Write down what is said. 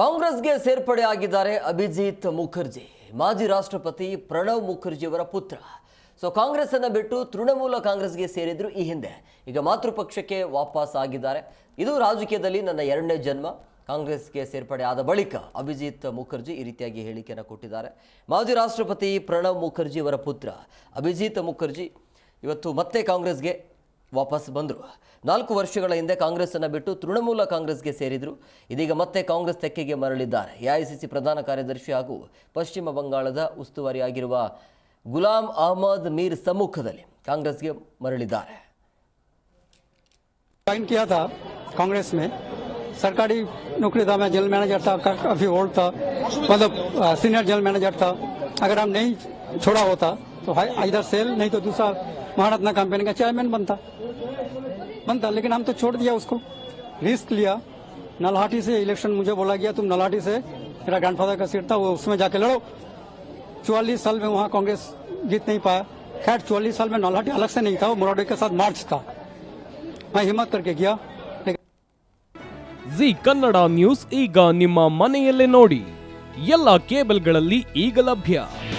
ಕಾಂಗ್ರೆಸ್ಗೆ ಸೇರ್ಪಡೆ ಆಗಿದ್ದಾರೆ ಅಭಿಜಿತ್ ಮುಖರ್ಜಿ. ಮಾಜಿ ರಾಷ್ಟ್ರಪತಿ ಪ್ರಣವ್ ಮುಖರ್ಜಿಯವರ ಪುತ್ರ. ಸೊ ಕಾಂಗ್ರೆಸ್ ಅನ್ನ ಬಿಟ್ಟು ತೃಣಮೂಲ ಕಾಂಗ್ರೆಸ್ಗೆ ಸೇರಿದ್ರು ಈ ಹಿಂದೆ. ಈಗ ಮಾತೃಪಕ್ಷಕ್ಕೆ ವಾಪಸ್ ಆಗಿದ್ದಾರೆ. ಇದು ರಾಜಕೀಯದಲ್ಲಿ ನನ್ನ ಎರಡನೇ ಜನ್ಮ. ಕಾಂಗ್ರೆಸ್ಗೆ ಸೇರ್ಪಡೆ ಆದ ಬಳಿಕ ಅಭಿಜಿತ್ ಮುಖರ್ಜಿ ಈ ರೀತಿಯಾಗಿ ಹೇಳಿಕೆಯನ್ನು ಕೊಟ್ಟಿದ್ದಾರೆ. ಮಾಜಿ ರಾಷ್ಟ್ರಪತಿ ಪ್ರಣವ್ ಮುಖರ್ಜಿ ಅವರ ಪುತ್ರ ಅಭಿಜಿತ್ ಮುಖರ್ಜಿ. ಇವತ್ತು ಮತ್ತೆ ಕಾಂಗ್ರೆಸ್ಗೆ ವಾಪಸ್ ಬಂದರು ನಾಲ್ಕು ವರ್ಷಗಳ ಹಿಂದೆ ಕಾಂಗ್ರೆಸ್ಸನ್ನು ಬಿಟ್ಟು ತೃಣಮೂಲ ಕಾಂಗ್ರೆಸ್ಗೆ ಸೇರಿದರು ಇದೀಗ ಮತ್ತೆ ಕಾಂಗ್ರೆಸ್ ತೆಕ್ಕೆಗೆ ಮರಳಿದ್ದಾರೆ ಎಐಸಿಸಿ ಪ್ರಧಾನ ಕಾರ್ಯದರ್ಶಿ ಹಾಗೂ ಪಶ್ಚಿಮ ಬಂಗಾಳದ ಉಸ್ತುವಾರಿಯಾಗಿರುವ ಗುಲಾಂ ಅಹಮದ್ ಮೀರ್ ಸಮ್ಮುಖದಲ್ಲಿ ಕಾಂಗ್ರೆಸ್ಗೆ ಮರಳಿದ್ದಾರೆ ज्वाइन किया था कांग्रेस में सरकारी नौकरी था मैं जनरल मैनेजर था का- काफी ओल्ड था मतलब सीनियर जनरल मैनेजर था अगर हम नहीं छोड़ा होता तो इधर सेल नहीं तो दूसरा महारत्ना कंपनी का चेयरमैन बनता बनता लेकिन हम तो छोड़ दिया उसको रिस्क लिया नलहाटी से इलेक्शन मुझे बोला गया तुम नलहाटी से मेरा ग्रैंडफादर का सीट था वो उसमें जाके लड़ो चौवालीस साल में वहाँ कांग्रेस जीत नहीं पाया खैर चौवालीस साल में नलहाटी अलग से नहीं था वो मुराडे के साथ मार्च था मैं हिम्मत करके गया लेकिन ಜಿ ಕನ್ನಡ ನ್ಯೂಸ್ ಈಗ ನಿಮ್ಮ ಮನೆಯಲ್ಲೇ ನೋಡಿ ಎಲ್ಲ ಕೇಬಲ್ಗಳಲ್ಲಿ ಈಗ ಲಭ್ಯ ನಿಮ್ಮ